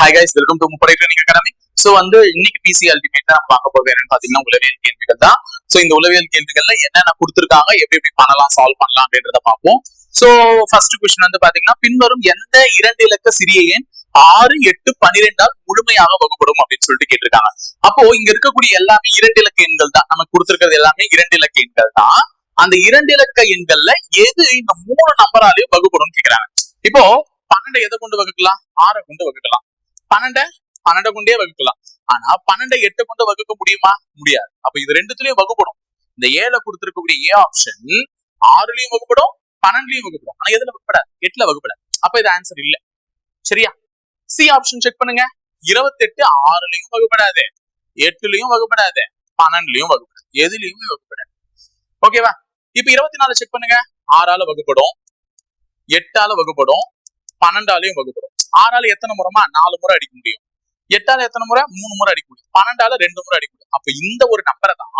Hi guys welcome to முப்படை training academy so வந்து இன்னைக்கு பிசி அல்டிமேட்டா நம்ம பார்க்க போறது என்னன்னு பாத்தீங்கன்னா உளவியல் கேள்விகள் தான். சோ இந்த உளவியல் கேள்விகள்ல என்னென்ன கொடுத்துருக்காங்க எப்படி எப்படி பண்ணலாம் சால்வ் பண்ணலாம் அப்படின்றத பார்ப்போம். சோ ஃபர்ஸ்ட் கொஸ்டின் வந்து பாத்தீங்கன்னா பின்வரும் எந்த இரண்டு இலக்க சிறிய எண் ஆறு எட்டு பன்னிரெண்டால் முழுமையாக வகுப்படும் அப்படின்னு சொல்லிட்டு கேட்டிருக்காங்க. அப்போ இங்க இருக்கக்கூடிய எல்லாமே இரண்டு இலக்க எண்கள் தான். நமக்கு கொடுத்திருக்கிறது எல்லாமே இரண்டு இலக்க எண்கள் தான். அந்த இரண்டு இலக்க எண்கள்ல எது இந்த மூணு நம்பராலையும் வகுப்படும் கேக்குறாங்க. இப்போ பன்னெண்டு எதை கொண்டு வகுக்கலாம்? ஆறை கொண்டு வகுக்கலாம். பன்னெண்டை பன்னெண்டை கொண்டே வகுக்கலாம். ஆனா பன்னெண்டை எட்டு கொண்டு வகுக்க முடியுமா? முடியாது. அப்ப இது ரெண்டுத்துலயும் வகுப்படும் இந்த ஏழை கொடுத்திருக்கக்கூடிய ஏ ஆப்ஷன் ஆறுலயும் வகுப்படும் பன்னெண்டுலயும் வகுப்படும் ஆனா எதுல வகுப்படாது எட்டுல வகுப்படாது. அப்ப இது ஆன்சர் இல்ல. சரியா? சி ஆப்ஷன் செக் பண்ணுங்க. இருபத்தெட்டு ஆறுலயும் வகுப்படாது. எட்டுலயும் வகுப்படாது. பன்னெண்டுலயும் வகுப்படாது. எதுலயுமே வகுப்படாது. ஓகேவா இப்ப இருபத்தி நாலு செக் பண்ணுங்க. ஆறால வகுப்படும். எட்டால வகுப்படும். பன்னெண்டாலையும் வகுப்படும். ஆறால எத்தனை முறைமா? நாலு முறை அடிக்க முடியும். எட்டால எத்தனை முறை? மூணு முறை அடிக்க முடியும். பன்னெண்டால ரெண்டு முறை அடிக்க முடியும். அப்ப இந்த ஒரு நம்பரை தான்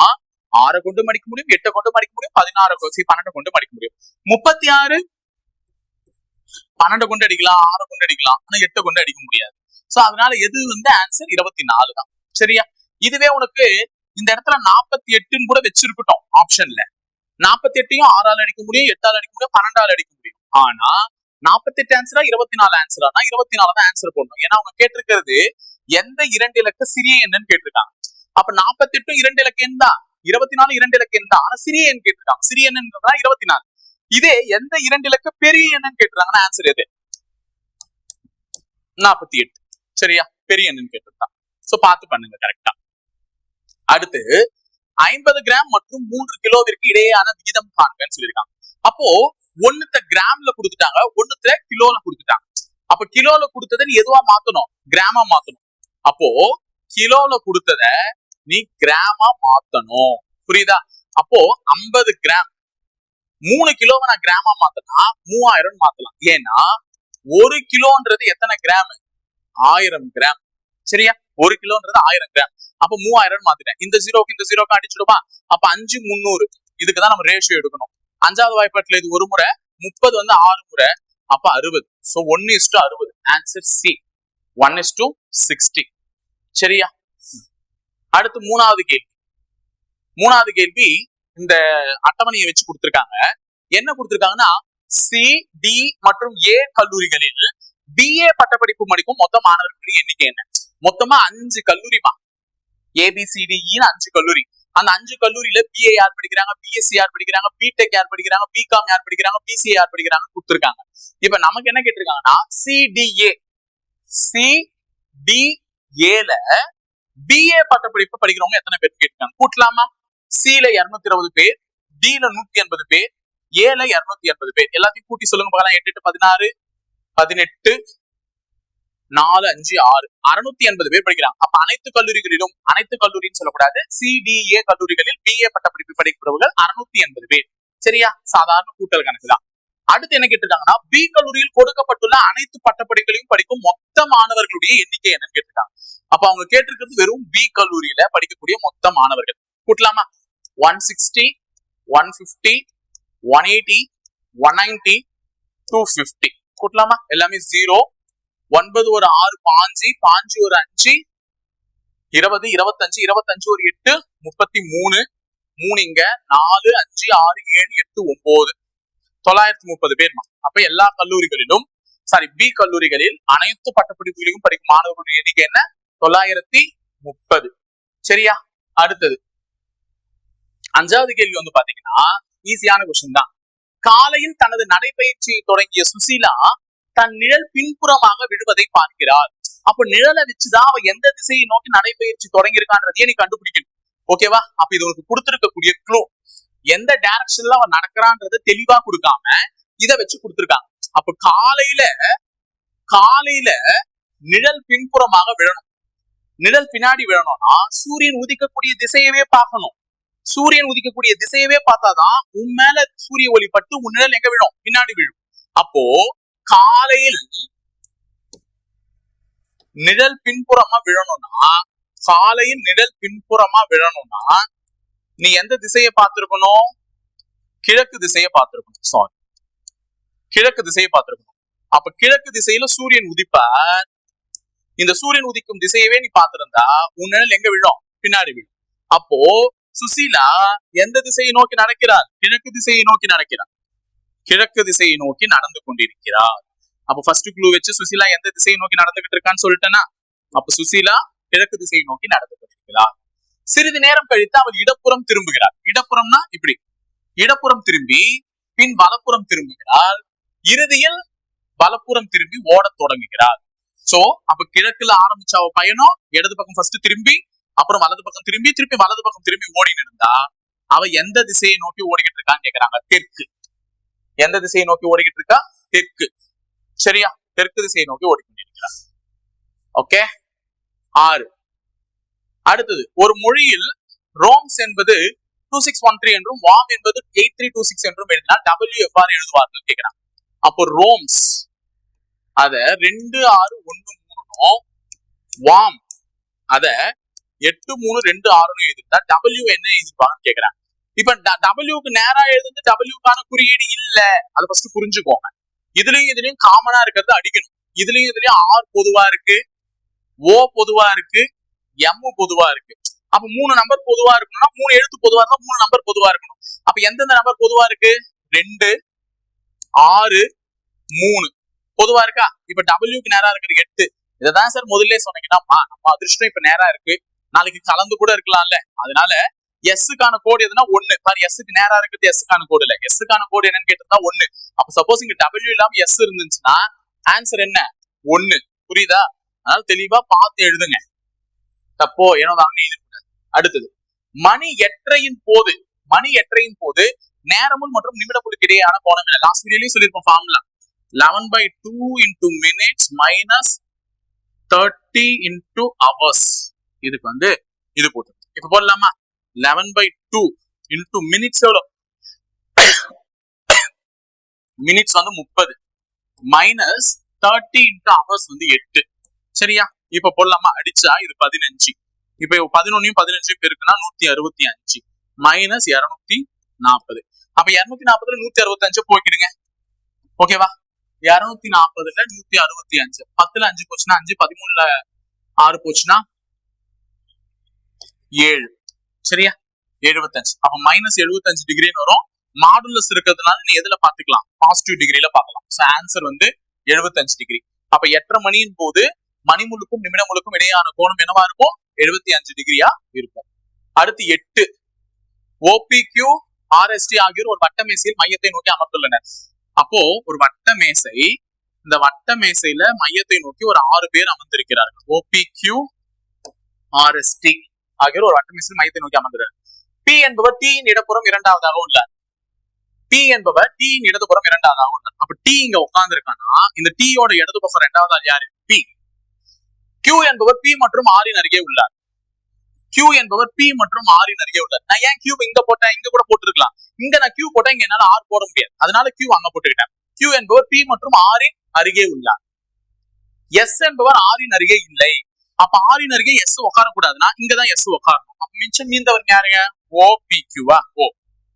ஆறை கொண்டு மடிக்க முடியும் எட்டை கொண்டு மடிக்க முடியும் பதினாறு பன்னெண்டு கொண்டு மடிக்க முடியும். முப்பத்தி ஆறு பன்னெண்டு கொண்டு அடிக்கலாம் ஆறை கொண்டு அடிக்கலாம். ஆனா எட்டு கொண்டு அடிக்க முடியாது. சோ அதனால எது வந்து ஆன்சர் இருபத்தி நாலு தான். சரியா? இதுவே உனக்கு இந்த இடத்துல நாற்பத்தி எட்டுன்னு கூட வச்சிருக்கட்டும் ஆப்ஷன்ல நாற்பத்தி எட்டையும் ஆறால் அடிக்க முடியும் எட்டால் அடிக்க முடியும் பன்னெண்டால் அடிக்க முடியும். ஆனா நாற்பத்தெட்டு ஆன்சரா இருபத்தி நாலு ஆன்சரானா இருபத்தி நாலு தான் ஆன்சர் போடணும். ஏன்னா அவங்க கேட்டிருக்கிறது எந்த இரண்டு இலக்க சிறிய எண்ணுன்னு கேட்டிருக்காங்க. அப்ப நாற்பத்தெட்டும் இரண்டு இலக்க எண் தான். இருபத்தி நாலு இரண்டு இலக்க எண் தான். ஆனா சிறிய எண் கேட்டிருக்காங்க. சிறிய எண்ணுன்றதா இருபத்தி நாலு இதே எந்த இரண்டு இலக்க பெரிய எண்ணுன்னு கேட்டிருக்காங்கன்னா ஆன்சர் எது? நாற்பத்தி எட்டு சரியா? பெரிய எண்ணுன்னு கேட்டிருக்காங்க. சோ பார்த்து பண்ணுங்க கரெக்டா அடுத்து ஐம்பது கிராம் மற்றும் மூன்று கிலோவிற்கு இடையேயான விகிதம் காண்கன்னு சொல்லியிருக்காங்க. அப்போ ஒன்னுத்த கிராம்ல கொடுத்துட்டாங்க ஒண்ணுத்துல கிலோல கொடுத்துட்டாங்க. அப்ப கிலோல கொடுத்ததை நீ எதுவா மாத்தணும்? கிராமா மாத்தணும். அப்போ கிலோல கொடுத்தத நீ கிராமா மாத்தணும். புரியுதா? அப்போ ஐம்பது கிராம் மூணு கிலோவை நான் கிராமா மாத்தினா மூவாயிரம் மாத்தலாம். ஏன்னா ஒரு கிலோன்றது எத்தனை கிராம் ஆயிரம் கிராம் சரியா? ஒரு கிலோன்றது ஆயிரம் கிராம் அப்ப மூவாயிரம் மாத்திட்டேன். இந்த ஜீரோக்கு இந்த ஜீரோக்கு அடிச்சிடுமா? அப்ப அஞ்சு முந்நூறு. இதுக்குதான் நம்ம ரேஷியோ எடுக்கணும். அஞ்சாவது வாய்ப்பாட்டுல இது ஒரு முறை முப்பது வந்து ஆறு முறை அப்ப அறுபது. சோ ஒன்னு இஸ் டு அறுபது. Answer C one is to sixty சரியா? அடுத்து மூணாவது கேள்வி. மூணாவது கேள்வி இந்த அட்டவணையை வச்சு கொடுத்துருக்காங்க. என்ன கொடுத்துருக்காங்கன்னா சி டி மற்றும் ஏ கல்லூரிகளில் பிஏ பட்டப்படிப்பு படிக்கும் மொத்த மாணவர்களின் எண்ணிக்கை என்ன? மொத்தமா அஞ்சு கல்லூரிமா? ஏபிசிடிஇன்னு e அஞ்சு கல்லூரி. அந்த அஞ்சு கல்லூரியில பிஏ யார் படிக்கிறாங்க? பிஎஸ்சி யார் படிக்கிறாங்க? பிடெக் யார் படிக்கிறாங்க? பிகாம் யார் படிக்கிறாங்க? பிசிஏ யார் படிக்கிறாங்க? கொடுத்துருக்காங்க. இப்ப நமக்கு என்ன கேட்டிருக்காங்கன்னா சிடிஏ சிடிஏல பிஏ பட்டப்படிப்பு படிக்கிறவங்க எத்தனை பேர் கேட்டிருக்காங்க? கூட்டலாமா? சில இருநூத்தி இருபது பேர் டில நூத்தி எண்பது பேர் ஏல இருநூத்தி எண்பது பேர். எல்லாத்தையும் கூட்டி சொல்லுங்க பார்க்கலாம் எட்டு எட்டு பதினாறு பதினெட்டு நாலு அஞ்சு ஆறு. அறுநூத்தி எண்பது பேர் படிக்கிறாங்க. அப்ப அனைத்து கல்லூரிகளிலும் அனைத்து கல்லூரின்னு சொல்லக்கூடாது சிடிஏ கல்லூரிகளில் பிஏ பட்டப்படிப்பு படிக்கிறவர்கள் அறுநூத்தி எண்பது பேர். சரியா? சாதாரண கூட்டல் கணக்கு தான். அடுத்து என்ன கேட்டிருக்காங்கன்னா பி கல்லூரியில் கொடுக்கப்பட்டுள்ள அனைத்து பட்டப்படிப்புகளையும் படிக்கும் மொத்த மாணவர்களுடைய எண்ணிக்கை என்னன்னு கேட்டிருக்காங்க. அப்ப அவங்க கேட்டிருக்கிறது வெறும் பி கல்லூரியில படிக்கக்கூடிய மொத்த மாணவர்கள். கூட்டலாமா? One sixty one fifty one eighty one ninety two fifty கூட்டலாமா? எல்லாமே ஜீரோ ஒன்பது ஒரு ஆறு பாஞ்சு பாஞ்சு ஒரு அஞ்சு இருபது இருபத்தஞ்சு இருபத்தஞ்சு ஒரு எட்டு முப்பத்தி மூணு மூணு இங்க நாலு அஞ்சு ஆறு ஏழு எட்டு ஒன்பது. தொள்ளாயிரத்தி முப்பது பேர்மா அப்ப எல்லா கல்லூரிகளிலும் சாரி பி கல்லூரிகளில் அனைத்து பட்டப்படிப்புகளையும் படிக்கும் மாணவர்களுடைய எண்ணிக்கை என்ன? தொள்ளாயிரத்தி முப்பது. சரியா? அடுத்தது. அஞ்சாவது கேள்வி வந்து பாத்தீங்கன்னா ஈஸியான கொஸ்டின் தான். காலையில் தனது நடைபயிற்சியை தொடங்கிய சுசீலா தன் நிழல் பின்புறமாக விழுவதை பார்க்கிறார். அப்ப நிழலை வச்சுதான் அவ எந்த திசையை நோக்கி நடைபயிற்சி தொடங்கியிருக்கான்றதையே நீ கண்டுபிடிக்கணும். ஓகேவா அப்ப இது உனக்கு கொடுத்திருக்கக்கூடிய க்ளூ எந்த டைரக்ஷன்ல அவன் நடக்கிறான்றத தெளிவா கொடுக்காம இதை வச்சு கொடுத்துருக்காங்க. அப்ப காலையில காலையில நிழல் பின்புறமாக விழணும். நிழல் பின்னாடி விழணும்னா சூரியன் உதிக்கக்கூடிய திசையவே பார்க்கணும். சூரியன் உதிக்கக்கூடிய திசையவே பார்த்தாதான் உன் மேல சூரிய ஒளி பட்டு உன் நிழல் எங்க விழும்? பின்னாடி விழும். அப்போ காலையில் நிழல் பின்புறமா விழணும்னா காலையில் நிழல் பின்புறமா விழணும்னா நீ எந்த திசையை பார்த்திருக்கணும்? கிழக்கு திசையை பார்த்திருக்கணும். சாரி கிழக்கு திசையை பார்த்திருக்கணும். அப்ப கிழக்கு திசையில சூரியன் உதிப்பார். இந்த சூரியன் உதிக்கும் திசையவே நீ பார்த்திருந்தா உன் நிழல் எங்க விழும்? பின்னாடி விழும். அப்போ சுசீலா எந்த திசையை நோக்கி நடக்கிறார் கிழக்கு திசையை நோக்கி நடக்கிறார் கிழக்கு திசையை நோக்கி நடந்து கொண்டிருக்கிறார். அப்ப ஃபர்ஸ்ட் க்ளூ வச்சு சுசீலா எந்த திசையை நோக்கி நடந்துகிட்டு இருக்கான்னு சொல்லிட்டேன்னா அப்ப சுசீலா கிழக்கு திசையை நோக்கி நடந்து கொண்டிருக்கிறார். சிறிது நேரம் கழித்து அவள் இடப்புறம் திரும்புகிறார் இடப்புறம்னா இப்படி. இடப்புறம் திரும்பி பின் வலப்புறம் திரும்புகிறார் இறுதியில் வலப்புறம் திரும்பி ஓடத் தொடங்குகிறார் சோ அப்ப கிழக்குல ஆரம்பிச்ச அவ பயணம் இடது பக்கம் ஃபர்ஸ்ட் திரும்பி அப்புறம் வலது பக்கம் திரும்பி திருப்பி வலது பக்கம் திரும்பி ஓடின்னு இருந்தா அவ எந்த திசையை நோக்கி ஓடிக்கிட்டு இருக்கான்னு கேக்குறாங்க தெற்கு. எந்த திசையை நோக்கி ஓடிக்கிட்டு இருக்கா தெற்கு. சரியா? தெற்கு திசையை நோக்கி ஓடிக்கொண்டிருக்கிறார். ஓகே ஆறு. அடுத்தது ஒரு மொழியில் ரோம்ஸ் என்பது டூ சிக்ஸ் ஒன் த்ரீ என்றும் வாம் என்பது எயிட் த்ரீ டூ சிக்ஸ் என்றும் எழுதினா டபிள்யூ எவ்வாறு எழுதுவார்கள் கேட்கிறான். அப்போ ரோம்ஸ் அத ரெண்டு ஆறு ஒண்ணு மூணுனும் வாம் அத எட்டு மூணு ரெண்டு ஆறுன்னு எழுதிருந்தா டபிள்யூ என்ன எழுதிப்பாங்கன்னு கேட்கிறாங்க இப்ப டபிள்யூக்கு நேரா எழுதுந்து டபிள்யூக்கான குறியீடு இல்ல அதை ஃபர்ஸ்ட் புரிஞ்சுக்கோங்க இதுலயும் இதுலயும் காமனா இருக்கிறது அடிக்கணும் இதுலயும் இதுலயும் ஆர் பொதுவா இருக்கு ஓ பொதுவா இருக்கு எம் பொதுவா இருக்கு அப்ப மூணு நம்பர் பொதுவா இருக்கணும்னா மூணு எழுத்து பொதுவா இருந்தா மூணு நம்பர் பொதுவா இருக்கணும் அப்ப எந்தெந்த நம்பர் பொதுவா இருக்கு ரெண்டு ஆறு மூணு பொதுவா இருக்கா இப்ப டபிள்யூக்கு நேரா இருக்கிறது எட்டு இதைதான் சார் முதல்ல சொன்னீங்கன்னா நம்ம அதிர்ஷ்டம் இப்ப நேரா இருக்கு நாளைக்கு கலந்து கூட இருக்கலாம்ல அதனால எஸ்ஸுக்கான கோடு எதுனா ஒண்ணு. பாரு எஸ்ஸுக்கு நேரா இருக்குது எஸ்ஸுக்கான கோடு இல்ல. எஸ்ஸுக்கான கோடு என்னன்னு கேட்டிருந்தா ஒண்ணு. அப்ப சப்போஸ் இங்க டபிள்யூ இல்லாம எஸ் இருந்துச்சுன்னா ஆன்சர் என்ன? ஒண்ணு. புரியுதா? அதனால தெளிவா பார்த்து எழுதுங்க. தப்போ ஏனோ தாங்க அடுத்தது மணி எட்டரையின் போது மணி எட்டரையின் போது நேரமும் மற்றும் நிமிடங்களுக்கு இடையேயான கோணம் இல்லை லாஸ்ட் வீடியோலயும் சொல்லியிருப்போம் formula eleven by two into minutes minus thirty into hours இதுக்கு வந்து இது போட்டு இப்ப போடலாமா? Eleven by two into minutes எவ்வளோ மினிட்ஸ் வந்து முப்பது. மைனஸ் தேர்ட்டி இன்டூ ஹவர்ஸ் வந்து எட்டு. சரியா? இப்ப போடலாமா? அடிச்சா இது பதினஞ்சு. இப்ப பதினொன்னையும் பதினஞ்சையும் பேருக்குன்னா நூத்தி அறுபத்தி அஞ்சு. மைனஸ் இருநூத்தி நாற்பது அப்ப இருநூத்தி நாற்பதுல நூத்தி அறுபத்தி அஞ்சு போய்க்கிடுங்க ஓகேவா இருநூத்தி நாற்பதுல நூத்தி அறுபத்தி அஞ்சு. பத்துல அஞ்சு போச்சுன்னா அஞ்சு பதிமூணுல ஆறு போச்சுன்னா ஏழு. சரியா? எழுபத்தஞ்சு. அப்ப மைனஸ் எழுபத்தஞ்சு டிகிரின்னு வரும். மாடுலஸ் இருக்கிறதுனால நீ எதுல பாத்துக்கலாம் பாசிட்டிவ் டிகிரில பாக்கலாம் சோ ஆன்சர் வந்து எழுபத்தஞ்சு டிகிரி அப்ப எட்டரை மணியின் போது மணிமுழுக்கும் நிமிடமுழுக்கும் இடையான கோணம் என்னவா இருக்கும்? எழுபத்தி அஞ்சு டிகிரியா இருக்கும். அடுத்து எட்டு. ஓபிக்யூ ஆர்எஸ்டி ஆகியோர் ஒரு வட்ட மேசையில் மையத்தை நோக்கி அமர்ந்துள்ளனர். அப்போ ஒரு வட்ட மேசை இந்த வட்ட மேசையில மையத்தை நோக்கி ஒரு ஆறு பேர் அமர்ந்திருக்கிறார்கள். ஓபிக்யூ ஆர்எஸ்டி ஆகியோர் ஒரு வட்ட மையத்தை நோக்கி அமர்ந்துள்ளார் பி என்பவர் டீயின் இடப்புறம் இரண்டாவதாக உள்ளார். பி என்பவர் டீயின் இடதுபுறம் இரண்டாவதாக உள்ளார். அப்ப டி இங்க உட்கார்ந்துருக்கான்னா இந்த டீயோட இடது பக்கம் இரண்டாவது ஆள் யாரு? பி கியூ என்பவர் பி மற்றும் ஆரின் அருகே உள்ளார். கியூ என்பவர் பி மற்றும் ஆரின் அருகே உள்ளார். நான் ஏன் கியூ இங்க போட்டேன் இங்க கூட போட்டிருக்கலாம். இங்க நான் கியூ போட்டேன் இங்க என்னால ஆர் போட முடியாது. அதனால கியூ அங்க போட்டுக்கிட்டேன். கியூ என்பவர் பி மற்றும் ஆரின் அருகே உள்ளார். எஸ் என்பவர் ஆரின் அருகே இல்லை. அப்ப ஆரின் அருகே எஸ் உட்காரக்கூடாதுன்னா இங்கதான் எஸ் உட்காரணும் அப்ப மிச்சம் மீந்தவர் யாருங்க? ஓ பி கியூவா ஓ.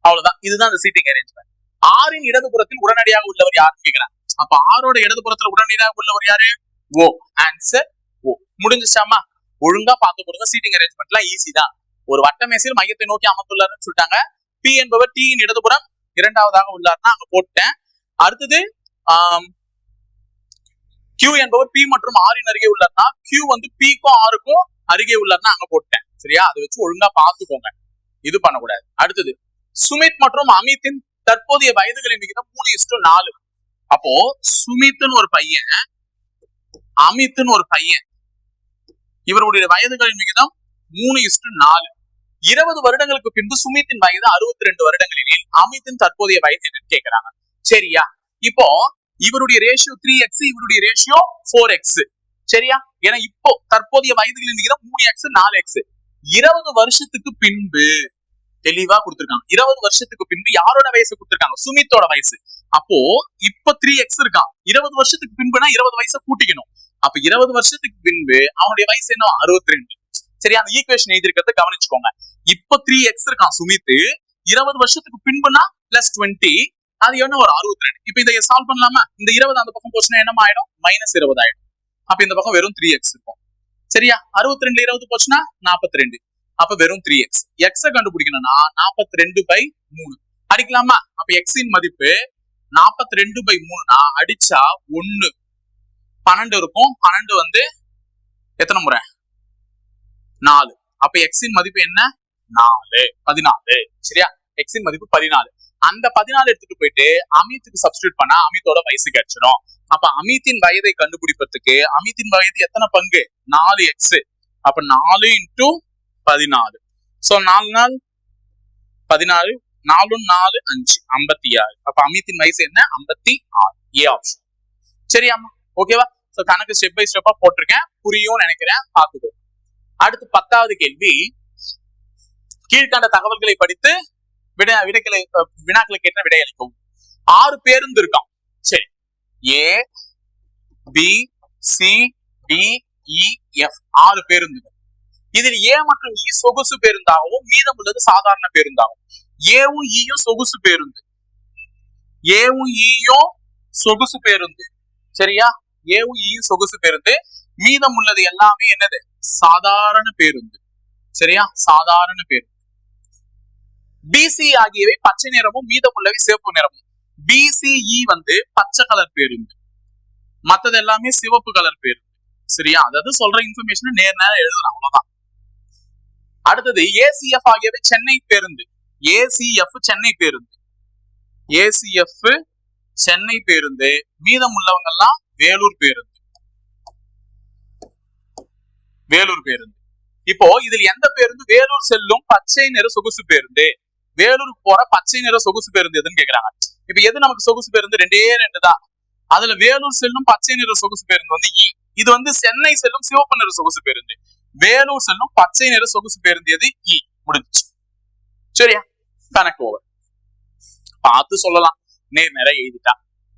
அவ்வளவுதான். இதுதான் அந்த சீட்டிங் அரேஞ்ச்மெண்ட் ஆரின் இடதுபுறத்தில் உடனடியாக உள்ளவர் யாருன்னு கேக்குறாங்க அப்ப ஆரோட இடதுபுறத்துல உடனடியாக உள்ளவர் யாரு? ஓ ஆன்சர் ஓ முடிஞ்சிச்சாமா ஒழுங்கா பார்த்து கொடுங்க. சீட்டிங் அரேஞ்ச்மெண்ட்லாம் ஈஸி தான். ஒரு வட்ட மேசையில் மையத்தை நோக்கி அமர்ந்துள்ளாருன்னு சொல்லிட்டாங்க. பி என்பவர் டீயின் இடதுபுறம் இரண்டாவதாக உள்ளார்னா அங்க போட்டேன். அடுத்தது கியூ என்பவர் பி மற்றும் ஆரின் அருகே உள்ளார்னா கியூ வந்து பிக்கும் ஆருக்கும் அருகே உள்ளார்னா அங்க போட்டேன் சரியா? அதை வச்சு ஒழுங்கா பாத்துக்கோங்க இது பண்ணக்கூடாது. அடுத்தது சுமித் மற்றும் அமித்தின் தற்போதைய வயதுகளின் விகிதம் மூணு இஷ்டம் நாலு. அப்போ சுமித்னு ஒரு பையன் அமித்னு ஒரு பையன் இவருடைய வயதுகளின் விகிதம் மூணு இஷ்டு நாலு. இருபது வருடங்களுக்கு பின்பு சுமித்தின் வயது அறுபத்தி ரெண்டு வருடங்களில் அமித்தின் தற்போதைய வயது என்னன்னு கேட்கிறாங்க சரியா? இப்போ இவருடைய ரேஷியோ த்ரீ எக்ஸ் இவருடைய ரேஷியோ போர் எக்ஸ் சரியா? ஏன்னா இப்போ தற்போதைய வயதுகளின் விகிதம் மூணு எக்ஸ் நாலு எக்ஸ் இருபது வருஷத்துக்கு பின்பு தெளிவா கொடுத்திருக்காங்க. இருபது வருஷத்துக்கு பின்பு யாரோட வயசு கொடுத்திருக்காங்க? சுமித்தோட வயசு. அப்போ இப்ப த்ரீ எக்ஸ் இருக்கான் இருபது வருஷத்துக்கு பின்புனா இருபது வயசை கூட்டிக்கணும். அப்ப இருபது வருஷத்துக்கு பின்பு அவனுடைய வயசு என்ன? அறுபத்தி ரெண்டு சரி அந்த ஈக்குவேஷன் எழுதிருக்கிறத கவனிச்சுக்கோங்க. இப்ப த்ரீ எக்ஸ் இருக்கான் சுமித் இருபது வருஷத்துக்கு பின்புனா பிளஸ் டுவெண்ட்டி அது என்ன ஒரு அறுபத்தி ரெண்டு இப்ப இதை சால்வ் பண்ணலாமா? இந்த இருபது அந்த பக்கம் போச்சுன்னா என்னமா ஆயிடும்? மைனஸ் இருபது ஆயிடும். அப்ப இந்த பக்கம் வெறும் த்ரீ எக்ஸ் இருக்கும். சரியா? அறுபத்தி ரெண்டு இருபது போச்சுன்னா நாற்பத்தி ரெண்டு அப்ப வெறும் த்ரீ எக்ஸ் எக்ஸ கண்டுபிடிக்கணும்னா நாற்பத்தி ரெண்டு பை மூணு. அடிக்கலாமா? அப்ப எக்ஸின் மதிப்பு நாற்பத்தி ரெண்டு பை மூணுனா அடிச்சா ஒண்ணு. பன்னெண்டு இருக்கும். பன்னெண்டு வந்து எத்தனை முறை? நாலு. அப்ப எக்ஸின் மதிப்பு என்ன? நாலு. பதினாலு. சரியா? எக்ஸின் மதிப்பு பதினாலு. அந்த பதினாலு எடுத்துட்டு போயிட்டு அமித்துக்கு சப்ஸ்டியூட் பண்ணா அமித்தோட வயசு கிடைச்சிடும் அப்ப அமித்தின் வயதை கண்டுபிடிப்பதற்கு அமித்தின் வயது எத்தனை பங்கு? நாலு எக்ஸ் அப்ப நாலு இன்டூ பதினாலு. சோ நாலு நாள் பதினாறு நாலு நாலு அஞ்சு ஐம்பத்தி ஆறு. அப்ப அமித்தின் வயசு என்ன? ஐம்பத்தி ஆறு. ஏ ஆப்ஷன் சரியாமா ஓகேவா சோ கணக்கு ஸ்டெப் பை ஸ்டெப்பா போட்டிருக்கேன். புரியும் நினைக்கிறேன். பாத்துக்கோ அடுத்து பத்தாவது கேள்வி. கீழ்கண்ட தகவல்களை படித்து விட விடைகளை வினாக்களை வினாக்களுக்கு என்ன விடை அளிக்கவும் ஆறு பேருந்து இருக்கான் சரி. A B C D E F ஆறு பேருந்துகள். இதில் ஏ மற்றும் இ சொகுசு பேருந்தாகவும் மீதம் உள்ளது சாதாரண பேருந்தாகும். ஏவும் ஈயும் e சொகுசு பேருந்து. ஏவும் ஈயும் e சொகுசு பேருந்து. சரியா? ஏவும் ஈயும் சொகுசு பேருந்து. மீதம் உள்ளது எல்லாமே என்னது? சாதாரண பேருந்து. சரியா? சாதாரண பேருந்து. பிசி ஆகியவை பச்சை நிறமும் மீதமுள்ளவை சிவப்பு நிறமும். பிசிஇ e வந்து பச்சை கலர் பேருந்து மத்தது எல்லாமே சிவப்பு கலர் பேருந்து சரியா? அதாவது சொல்ற இன்ஃபர்மேஷன் நேர் நேரம் எழுதலாம் அவ்வளவுதான். அடுத்தது ஏசிஎஃப் ஆகியவை சென்னை பேருந்து ஏசிஎஃப் சென்னை பேருந்து ஏசிஎஃப் சென்னை பேருந்து மீதம் உள்ளவங்க எல்லாம் வேலூர் பேருந்து வேலூர் பேருந்து இப்போ இதில் எந்த பேருந்து? வேலூர் செல்லும் பச்சை நிற சொகுசு பேருந்து வேலூருக்கு போற பச்சை நிற சொகுசு பேருந்து எதுன்னு கேக்குறாங்க. இப்ப எது நமக்கு சொகுசு பேருந்து? ரெண்டே ரெண்டு தான் அதுல வேலூர் செல்லும் பச்சை நிற சொகுசு பேருந்து வந்து இ. இது வந்து சென்னை செல்லும் சிவப்பு நிற சொகுசு பேருந்து. வேலூர் செல்லும் பச்சை நிற சொகுசு பேருந்து எது? இ. முடிஞ்சுச்சு. சரியா? கணக்கு ஓவர் பார்த்து சொல்லலாம். நேர் நேரம் எழுதிட்டா.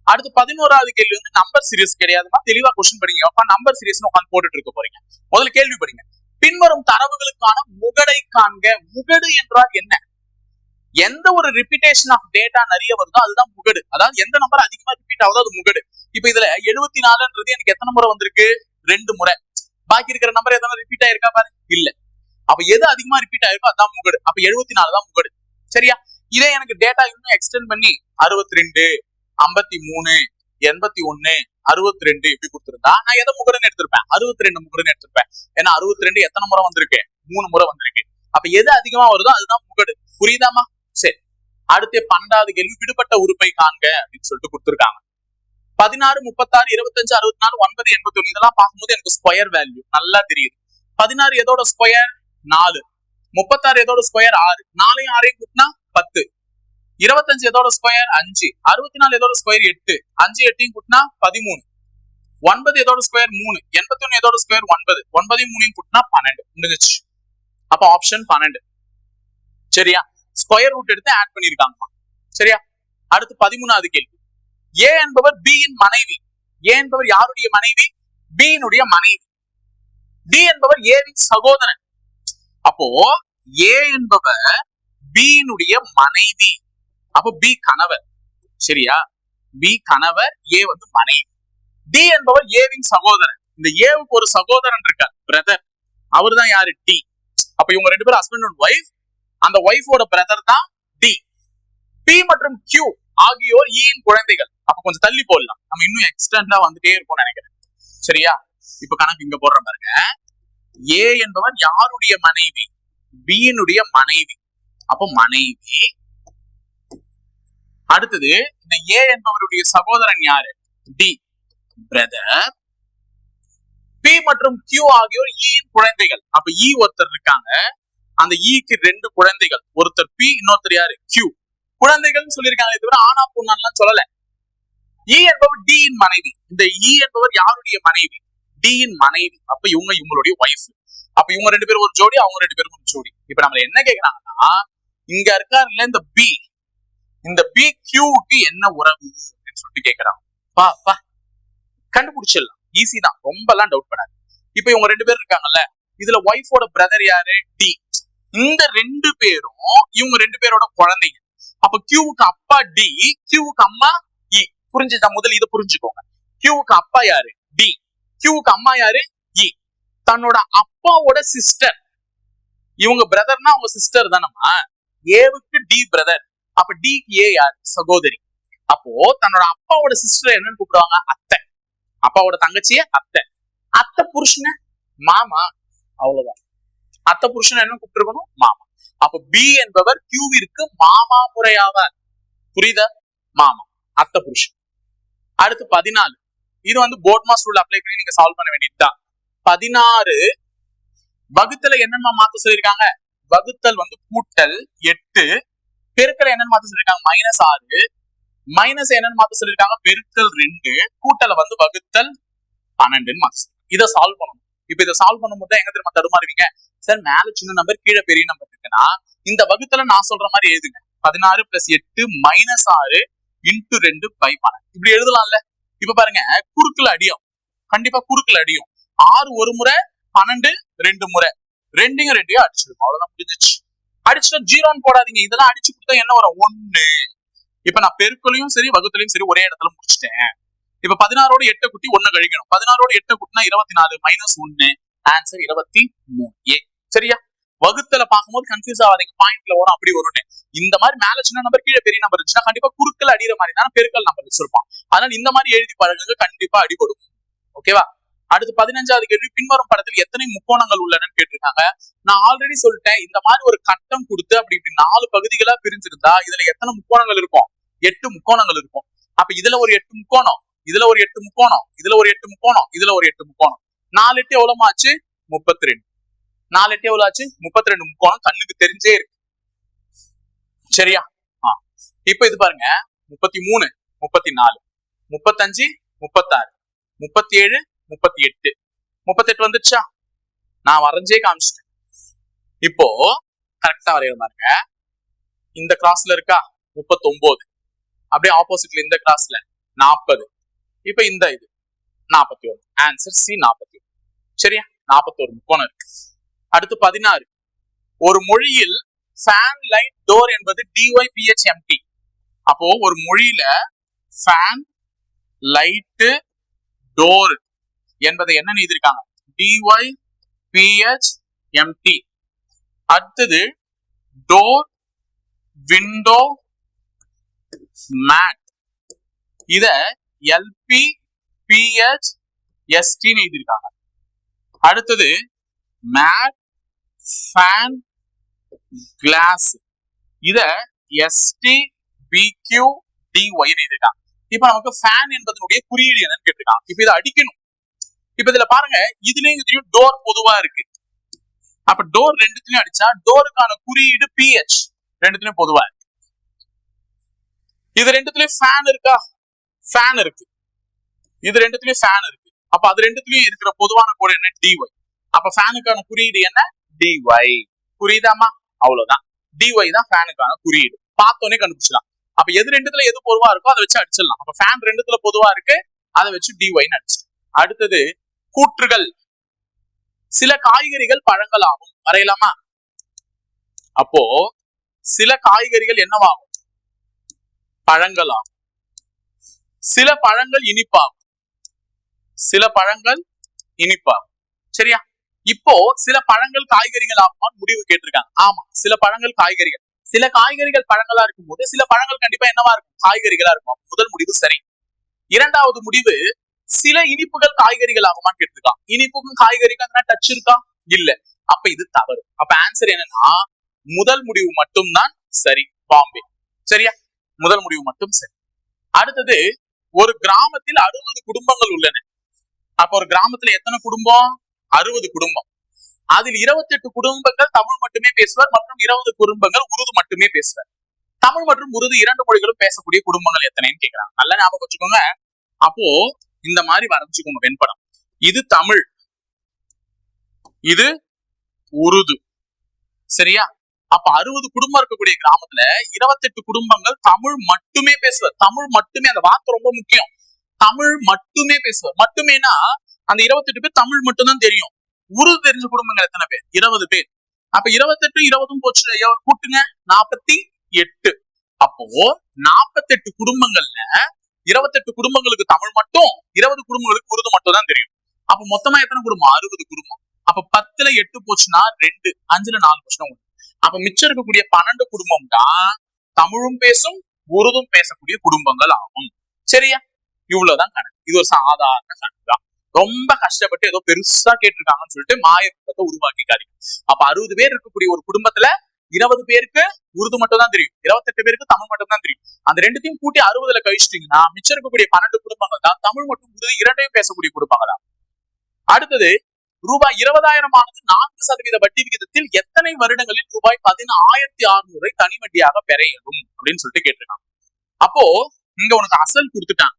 அடுத்து பதினோராவது கேள்வி வந்து நம்பர் சீரியஸ் கிடையாதுமா தெளிவா கொஸ்டின் படிங்க. அப்ப நம்பர் சீரியஸ் உட்காந்து போட்டுட்டு இருக்க போறீங்க. முதல்ல கேள்வி படிங்க. பின்வரும் தரவுகளுக்கான முகடை காண்க. முகடு என்றால் என்ன? எந்த ஒரு ரிப்பீட்டேஷன் ஆஃப் டேட்டா நிறைய வருதோ அதுதான் முகடு. அதாவது எந்த நம்பர் அதிகமா ரிப்பீட் ஆகுதோ அது முகடு. இப்ப இதுல எழுபத்தி நாலுன்றது எனக்கு எத்தனை முறை வந்திருக்கு? ரெண்டு முறை. பாக்கி இருக்கிற நம்பர் எதனா ரிப்பீட் ஆயிருக்கா பாரு? இல்ல. அப்ப எது அதிகமா ரிப்பீட் ஆயிருக்கோ அதான் முகடு. அப்ப எழுபத்தி நாலு தான் முகடு. சரியா? இதே எனக்கு டேட்டா இன்னும் எக்ஸ்டெண்ட் பண்ணி அறுபத்தி ரெண்டு ஐம்பத்தி மூணு எண்பத்தி ஒண்ணு அறுபத்தி ரெண்டு இப்படி கொடுத்துருந்தா நான் எதை முகடுன்னு எடுத்திருப்பேன்? அறுபத்தி ரெண்டு முகடுன்னு எடுத்திருப்பேன். ஏன்னா அறுபத்தி ரெண்டு எத்தனை முறை வந்திருக்கு? மூணு முறை வந்திருக்கு. அப்ப எது அதிகமா வருதோ அதுதான் முகடு. புரியுதாமா சரி. அடுத்து பன்னெண்டாவது கேள்வி விடுபட்ட உறுப்பை காண்க அப்படின்னு சொல்லிட்டு கொடுத்துருக்காங்க. பதினாறு முப்பத்தாறு இருபத்தஞ்சு அறுபத்தி நாலு ஒன்பது எண்பத்தி ஒண்ணு இதெல்லாம் பார்க்கும்போது எனக்கு ஸ்கொயர் வேல்யூ நல்லா தெரியுது. பதினாறு எதோட ஸ்கொயர் நாலு. முப்பத்தாறு எதோட ஸ்கொயர் ஆறு. நாலையும் ஆறையும் கூட்டினா பத்து. இருபத்தஞ்சு எதோட ஸ்கொயர் அஞ்சு. அறுபத்தி நாலு எதோட ஸ்கொயர் எட்டு. அஞ்சு எட்டையும் கூட்டினா பதிமூணு. ஒன்பது எதோட ஸ்கொயர் மூணு. எண்பத்தி ஒண்ணு எதோட ஸ்கொயர் ஒன்பது. ஒன்பதையும் மூணையும் கூட்டினா பன்னெண்டு. முடிஞ்சிச்சு. அப்ப ஆப்ஷன் பன்னெண்டு. சரியா? ஸ்கொயர் ரூட் எடுத்து ஆட் பண்ணியிருக்காங்க சரியா? அடுத்து பதிமூணாவது கேள்வி. ஏ என்பவர் பி யின் மனைவி. ஏ என்பவர் யாருடைய மனைவி? பியினுடைய மனைவி. டி என்பவர் ஏவின் சகோதரன். அப்போ ஏ என்பவர் பியினுடைய மனைவி. அப்போ பி கணவர். சரியா? பி கணவர் ஏ வந்து மனைவி. டி என்பவர் ஏவின் சகோதரன். இந்த ஏவுக்கு ஒரு சகோதரன் இருக்கார் பிரதர் அவர் தான் யாரு? டி அப்ப இவங்க ரெண்டு பேரும் ஹஸ்பண்ட் அண்ட் ஒய்ஃப் அந்த ஒய்ஃபோட பிரதர் தான் டி பி மற்றும் கியூ ஆகியோர் e ஈயின் குழந்தைகள். அப்ப கொஞ்சம் தள்ளி போடலாம். நம்ம இன்னும் எக்ஸ்டெண்டா வந்துட்டே இருப்போம்னு நினைக்கிறேன். சரியா? இப்ப கணக்கு இங்க போடுற பாருங்க. ஏ என்பவர் யாருடைய மனைவி? பியினுடைய மனைவி. அப்போ மனைவி. அடுத்தது இந்த ஏ என்பவருடைய சகோதரன் யாரு? டி பிரதர் பி மற்றும் கியூ ஆகியோர் e ஈயின் குழந்தைகள். அப்ப ஈ ஒருத்தர் இருக்காங்க. அந்த e ஈக்கு ரெண்டு குழந்தைகள். ஒருத்தர் பி இன்னொருத்தர் யாரு? கியூ குழந்தைகள்னு சொல்லியிருக்காங்க தவிர ஆனா பொண்ணான்லாம் சொல்லல. ஈ என்பவர் டி இன் மனைவி. இந்த ஈ என்பவர் யாருடைய மனைவி? டி இன் மனைவி. அப்ப இவங்க இவங்களுடைய ஒய்ஃப் அப்ப இவங்க ரெண்டு பேரும் ஒரு ஜோடி அவங்க ரெண்டு பேரும் ஒரு ஜோடி. இப்ப நம்ம என்ன கேக்குறாங்கன்னா இங்க இருக்காருல்ல இந்த பி இந்த பி கியூக்கு என்ன உறவு அப்படின்னு சொல்லிட்டு கேக்குறாங்க பா பா கண்டுபிடிச்சிடலாம். ஈஸி தான். ரொம்ப எல்லாம் டவுட் பண்ணாது இப்ப இவங்க ரெண்டு பேரும் இருக்காங்கல்ல. இதுல ஒய்ஃபோட பிரதர் யாரு? டி இந்த ரெண்டு பேரும் இவங்க ரெண்டு பேரோட குழந்தைங்க. அப்ப கியூவுக்கு அப்பா டி கியூவுக்கு அம்மா இ புரிஞ்சுதா? முதல்ல இதை புரிஞ்சுக்கோங்க. கியூவுக்கு அப்பா யாரு? டி கியூவுக்கு அம்மா யாரு? இ தன்னோட அப்பாவோட சிஸ்டர் இவங்க பிரதர்னா அவங்க சிஸ்டர் தானம்மா? ஏவுக்கு டி பிரதர் அப்ப டிக்கு ஏ யாரு? சகோதரி. அப்போ தன்னோட அப்பாவோட சிஸ்டர் என்னன்னு கூப்பிடுவாங்க? அத்தை. அப்பாவோட தங்கச்சிய அத்தை. அத்தை புருஷன மாமா. அவ்வளவுதான். அத்த புருஷன் என்ன கூப்பிட்டுருக்கணும்? மாமா. அப்ப பி என்பவர் கியூவிற்கு மாமா முறையாவார். புரியுத? மாமா. அத்த புருஷன். அடுத்து பதினாலு. இது வந்து போர்ட் மாஸ் ரூல் அப்ளை பண்ணி நீங்க சால்வ் பண்ண வேண்டியதுதான். பதினாறு வகுத்தல என்னென்ன மாத்த சொல்லியிருக்காங்க? வகுத்தல் வந்து கூட்டல் எட்டு பெருக்கல என்னன்னு மாத்த சொல்லியிருக்காங்க? மைனஸ் ஆறு. மைனஸ் என்னன்னு மாத்த சொல்லியிருக்காங்க? பெருக்கல் ரெண்டு கூட்டலை வந்து வகுத்தல் பன்னெண்டுன்னு மாத்த சொல்லிருக்காங்க இதை சால்வ் பண்ணணும். இப்ப இதை சால்வ் பண்ணும்போது தான் எங்க திரும்ப தடுமாறுவீங்க? சார் மேல சின்ன நம்பர் கீழே பெரிய நம்பர் இருக்குன்னா இந்த வகுத்துல நான் சொல்ற மாதிரி எழுதுங்க. பதினாறு பிளஸ் எட்டு மைனஸ் ஆறு இன்ட்டு ரெண்டு பை பன்னெண்டு இப்படி எழுதலாம்ல. இப்ப பாருங்க குறுக்குல அடியும். கண்டிப்பா குறுக்குல அடியும். ஆறு ஒரு முறை பன்னெண்டு ரெண்டு முறை. ரெண்டையும் ரெண்டையும் அடிச்சிடும் அவ்வளவுதான் முடிஞ்சிச்சு. அடிச்சுட்டா ஜீரோன்னு போடாதீங்க. இதெல்லாம் அடிச்சு கொடுத்தா என்ன வரும்? ஒண்ணு. இப்ப நான் பெருக்கலையும் சரி வகுத்துலையும் சரி ஒரே இடத்துல முடிச்சிட்டேன். இப்ப பதினாறோட எட்டை குட்டி ஒண்ணு கழிக்கணும். பதினாறோட எட்டை குட்டினா இருபத்தி நாலு மைனஸ் ஒண்ணு. ஆன்சர் இருபத்தி மூணு ஏ. சரியா? வகுத்துல பார்க்கும்போது கன்ஃபியூஸ் ஆகாதீங்க. பாயிண்ட்ல வரும் அப்படி வரும்னு. இந்த மாதிரி மேல சின்ன நம்பர் கீழே பெரிய நம்பர் இருந்துச்சுன்னா கண்டிப்பா குறுக்கல் அடிக்கிற மாதிரி தான் பெருக்கல் நம்பர் வச்சிருப்பான். அதனால இந்த மாதிரி எழுதி பழகுங்க கண்டிப்பா அடிபடும். ஓகேவா அடுத்து பதினஞ்சாவது கேள்வி. பின்வரும் படத்தில் எத்தனை முக்கோணங்கள் உள்ளனன்னு கேட்டிருக்காங்க. நான் ஆல்ரெடி சொல்லிட்டேன் இந்த மாதிரி ஒரு கட்டம் கொடுத்து அப்படி இப்படி நாலு பகுதிகளா பிரிஞ்சிருந்தா இதுல எத்தனை முக்கோணங்கள் இருக்கும்? எட்டு முக்கோணங்கள் இருக்கும். அப்ப இதுல ஒரு எட்டு முக்கோணம். இதுல ஒரு எட்டு முக்கோணம் இதுல ஒரு எட்டு முக்கோணம் இதுல ஒரு எட்டு முக்கோணம். நாலு எட்டு எவ்வளவு ஆச்சு? முப்பத்தி ரெண்டு நாலு எட்டு எவ்வளவு ஆச்சு? முப்பத்தி ரெண்டு முக்கோணம். கண்ணுக்கு தெரிஞ்சே இருக்கு. சரியா? இப்ப இது பாருங்க. முப்பத்தி மூணு முப்பத்தி நாலு முப்பத்தஞ்சு முப்பத்தாறு. முப்பத்தி ஏழு முப்பத்தி எட்டு முப்பத்தெட்டு வந்துருச்சா? நான் வரைஞ்சே காமிச்சிட்டேன். இப்போ கரெக்டா வரைகிற பாருங்க. இந்த கிராஸ்ல இருக்கா? முப்பத்தொன்பது அப்படியே ஆப்போசிட்ல இந்த கிராஸ்ல நாற்பது இப்ப இந்த இது. நாற்பத்தி ஒன்று ஆன்சர் சி நாற்பத்தி ஒன்று சரியா? நாற்பத்தோரு முக்கோணம் இருக்கு. அடுத்து பதினாறு. ஒரு மொழியில் ஃபேன் லைட் டோர் என்பது டிஒய் பிஹெச் எம்டி அப்போ ஒரு மொழியில ஃபேன் லைட்டு டோர் என்பதை என்ன எழுதியிருக்காங்க? டிஒய் பிஹெச் எம்டி அடுத்தது டோர் விண்டோ மேட் இத எல்பி பிஹெச் எஸ்டின்னு எழுதியிருக்காங்க. அடுத்தது மேட் ஃபேன் கிளாஸ் இத எஸ்டி பிக்யூ டிஒய் எழுதியிருக்காங்க. இப்ப நமக்கு ஃபேன் என்பதனுடைய குறியீடு என்னன்னு கேட்டிருக்காங்க. இப்ப இதை அடிக்கணும். இப்ப இதுல பாருங்க இதுலயும் இதுலயும் டோர் பொதுவா இருக்கு. அப்ப டோர் ரெண்டுத்துலயும் அடிச்சா டோருக்கான குறியீடு பிஹெச் ரெண்டுத்துலயும் பொதுவா இருக்கு. இது ரெண்டுத்துலயும் ஃபேன் இருக்கா? ஃபேன் இருக்கு. இது ரெண்டுத்துலயும் ஃபேன் இருக்கு. அப்ப அது ரெண்டுத்துலயும் இருக்கிற பொதுவான கோடு என்ன? டிஒய் அப்ப ஃபேனுக்கான குறியீடு என்ன? டிஒய் புரியுதாமா அவ்வளவுதான். டிஒய் தான் ஃபேனுக்கான குறியீடு. பார்த்தோன்னே கண்டுபிடிச்சலாம் அப்ப எது ரெண்டுத்துல எது பொதுவா இருக்கோ அதை வச்சு அடிச்சிடலாம். அப்ப ஃபேன் ரெண்டுத்துல பொதுவா இருக்கு. அதை வச்சு டிஒய்னு அடிச்சிடலாம். அடுத்தது கூற்றுகள். சில காய்கறிகள் பழங்கள் ஆகும் வரையலாமா? அப்போ சில காய்கறிகள் என்னவாகும்? பழங்கள் ஆகும் சில பழங்கள் இனிப்பாகும். சில பழங்கள் இனிப்பாகும். சரியா? இப்போ சில பழங்கள் காய்கறிகள் ஆகுமான்னு முடிவு கேட்டிருக்காங்க. ஆமா சில பழங்கள் காய்கறிகள். சில காய்கறிகள் பழங்களா இருக்கும் போது சில பழங்கள் கண்டிப்பா என்னவா இருக்கும்? காய்கறிகளா இருக்கும். முதல் முடிவு சரி. இரண்டாவது முடிவு சில இனிப்புகள் காய்கறிகள் ஆகுமான்னு கேட்டிருக்கான் இனிப்புக்கும் காய்கறிக்கும் டச் இருக்கா? இல்ல. அப்ப இது தவறு. அப்ப ஆன்சர் என்னன்னா முதல் முடிவு மட்டும்தான் சரி. பாம்பே. சரியா? முதல் முடிவு மட்டும் சரி. அடுத்தது ஒரு கிராமத்தில் அறுபது குடும்பங்கள் உள்ளன. அப்ப ஒரு கிராமத்துல எத்தனை குடும்பம்? அறுபது குடும்பம். அதில் இருபத்தி எட்டு குடும்பங்கள் தமிழ் மட்டுமே பேசுவார் மற்றும் இருபது குடும்பங்கள் உருது மட்டுமே பேசுவார். தமிழ் மற்றும் உருது இரண்டு மொழிகளும் பேசக்கூடிய குடும்பங்கள் எத்தனைன்னு கேட்கிறாங்க நல்லா ஞாபகம் வச்சுக்கோங்க. அப்போ இந்த மாதிரி வரைஞ்சுக்கோங்க வெண்படம். இது தமிழ். இது உருது. சரியா? அப்ப அறுபது குடும்பம் இருக்கக்கூடிய கிராமத்துல இருபத்தெட்டு குடும்பங்கள் தமிழ் மட்டுமே பேசுவார். தமிழ் மட்டுமே அந்த வார்த்தை ரொம்ப முக்கியம். தமிழ் மட்டுமே பேசுவார். மட்டுமேனா அந்த இருபத்தெட்டு பேர் தமிழ் மட்டும்தான் தெரியும். உருது தெரிஞ்ச குடும்பங்கள் எத்தனை பேர்? இருபது பேர். அப்ப இருபத்தெட்டு இருபதும் போச்சு கூட்டுங்க. நாற்பத்தி எட்டு. அப்போ நாற்பத்தெட்டு குடும்பங்கள்ல இருபத்தெட்டு குடும்பங்களுக்கு தமிழ் மட்டும் இருபது குடும்பங்களுக்கு உருது மட்டும் தான் தெரியும். அப்ப மொத்தமா எத்தனை குடும்பம்? அறுபது குடும்பம். அப்ப பத்துல எட்டு போச்சுன்னா ரெண்டு அஞ்சுல நாலு போச்சுன்னா அப்ப மிச்சம் இருக்கக்கூடிய பன்னெண்டு குடும்பம் தான் தமிழும் பேசும் உருதும் பேசக்கூடிய குடும்பங்கள் ஆகும். சரியா? இவ்வளவுதான் கணக்கு. இது ஒரு சாதாரண கணக்கு தான். ரொம்ப கஷ்டப்பட்டு ஏதோ பெருசா கேட்டிருக்காங்கன்னு சொல்லிட்டு மாய குடும்பத்தை உருவாக்கிக்காதீங்க. அப்ப அறுபது பேர் இருக்கக்கூடிய ஒரு குடும்பத்துல இருபது பேருக்கு உருது மட்டும் தான் தெரியும். இருபத்தெட்டு பேருக்கு தமிழ் மட்டும் தான் தெரியும். அந்த ரெண்டுத்தையும் கூட்டி அறுபதுல கழிச்சிட்டீங்கன்னா மிச்சம் இருக்கக்கூடிய பன்னெண்டு குடும்பங்கள் தான் தமிழ் மற்றும் உருது இரண்டையும் பேசக்கூடிய குடும்பங்கள் தான். அடுத்தது ரூபாய் இருபதாயிரமானது நான்கு சதவீத வட்டி விகிதத்தில் எத்தனை வருடங்களில் ரூபாய் பதினாயிரத்தி அறுநூறை தனி வட்டியாக பெற இயலும்? அப்படின்னு சொல்லிட்டு கேட்டிருக்காங்க. அப்போ இங்க உனக்கு அசல் கொடுத்துட்டாங்க.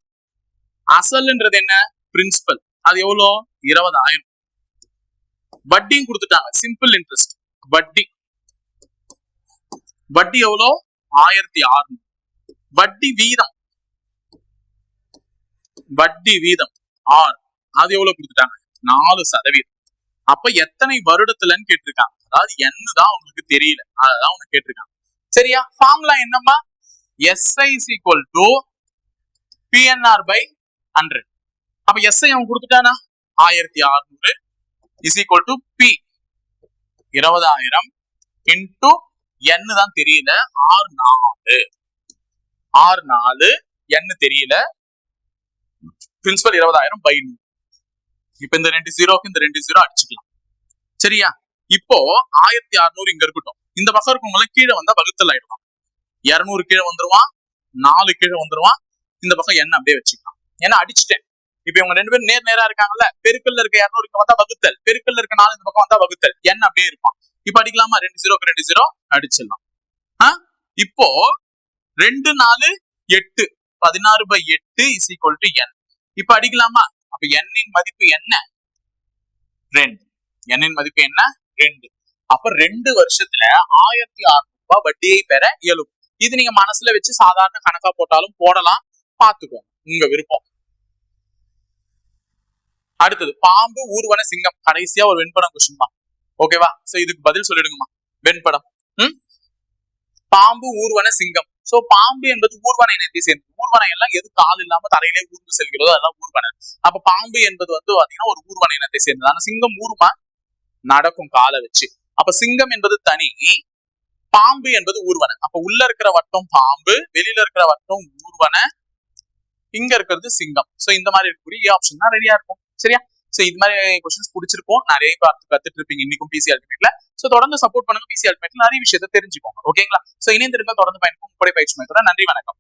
அசல்ன்றது என்ன? பிரின்சிபல் அது எவ்வளோ? இருபதாயிரம். வட்டியும் கொடுத்துட்டாங்க. சிம்பிள் இன்ட்ரெஸ்ட் வட்டி. வட்டி எவ்வளோ? ஆயிரத்தி அறுநூறு. வட்டி வீதம். வட்டி வீதம். ஆறு. அது எவ்வளவு கொடுத்துட்டாங்க? நாலு சதவீதம். அப்ப எத்தனை வருடத்துலன்னு கேட்டிருக்காங்க. அதாவது என்னதான் உங்களுக்கு தெரியல. அதான் உனக்கு கேட்டிருக்காங்க. சரியா? ஃபார்முலா என்னம்மா? SI is equal to PNR by hundred அப்ப எஸ்ஐ அவன் கொடுத்துட்டானா? ஆயிரத்தி அறுநூறு இஸ் ஈக்குவல் டு பி இருபதாயிரம் இன்டு என்னு தான் தெரியல. ஆறு நாலு. ஆறு நாலு என்னு தெரியல. பிரின்சிபல் இருபதாயிரம் பை நூறு. இப்ப இந்த ரெண்டு ஜீரோக்கு இந்த ரெண்டு ஜீரோ அடிச்சுக்கலாம். சரியா? இப்போ ஆயிரத்தி அறுநூறு இங்க இருக்கட்டும். இந்த பக்கம் இருக்கவங்க கீழே வந்தா வகுத்தல் ஆயிடுவான். இருநூறு கீழே வந்துருவான். நாலு கீழே வந்துருவான். இந்த பக்கம் என்ன அப்படியே வச்சுக்கலாம். ஏன்னா அடிச்சுட்டேன். இப்ப இவங்க ரெண்டு பேரும் நேர் நேரா இருக்காங்கல்ல? பெருக்கல்ல இருக்க இருநூறு வந்தா வகுத்தல். பெருக்கல்ல இருக்க நாலு இந்த பக்கம் வந்தா வகுத்தல். என்ன அப்படியே இருப்பான். இப்ப அடிக்கலாமா? ரெண்டு ஜீரோக்கு ரெண்டு ஜீரோ அடிச்சிடலாம். ஆ? இப்போ ரெண்டு நாலு எட்டு. பதினாறு பை எட்டு இஸ் ஈக்குவல் டு என் இப்ப அடிக்கலாமா? அப்ப எண்ணின் மதிப்பு என்ன? ரெண்டு. எண்ணின் மதிப்பு என்ன? ரெண்டு. அப்ப ரெண்டு வருஷத்துல ஆயிரத்தி அறுநூறு ரூபாய் வட்டியை பெற இயலும். இது நீங்க மனசுல வச்சு சாதாரண கணக்கா போட்டாலும் போடலாம். பாத்துக்கோங்க உங்க விருப்பம். அடுத்தது பாம்பு ஊர்வன சிங்கம். கடைசியா ஒரு வெண்படம் கொஸ்டின் தான் ஓகேவா சோ இதுக்கு பதில் சொல்லிடுங்கம்மா. வெண்படம். ம்? பாம்பு ஊர்வன சிங்கம். சோ பாம்பு என்பது ஊர்வன இனத்தை சேர்ந்தது. ஊர்வன எல்லாம் எது? கால் இல்லாம தரையிலே ஊர்ந்து செல்கிறதோ அதெல்லாம் ஊர்வன. அப்ப பாம்பு என்பது வந்து பாத்தீங்கன்னா ஒரு ஊர்வன இனத்தை சேர்ந்தது. ஆனா சிங்கம் ஊருமா? நடக்கும் காலை வச்சு. அப்ப சிங்கம் என்பது தனி பாம்பு என்பது ஊர்வன. அப்ப உள்ள இருக்கிற வட்டம் பாம்பு வெளியில இருக்கிற வட்டம் ஊர்வன இங்க இருக்கிறது சிங்கம். சோ இந்த மாதிரி இருக்கக்கூடிய ஆப்ஷன் தான் ரெடியா இருக்கும். சரியா? சோ இது மாதிரி கொஸ்டின்ஸ் பிடிச்சிருக்கும். நிறைய பார்த்து கத்துட்டு இருப்பீங்க இன்னைக்கும் பிசி அல்டிமேட்ல சோ தொடர்ந்து சப்போர்ட் பண்ணுங்க. பிசி அல்டிமேட்ல நிறைய விஷயத்தை தெரிஞ்சுக்கோங்க. ஓகேங்களா சோ இணைந்திருந்தால் தொடர்ந்து பயணிக்கும் முப்படை பயிற்சி மையத்தோட நன்றி வணக்கம்.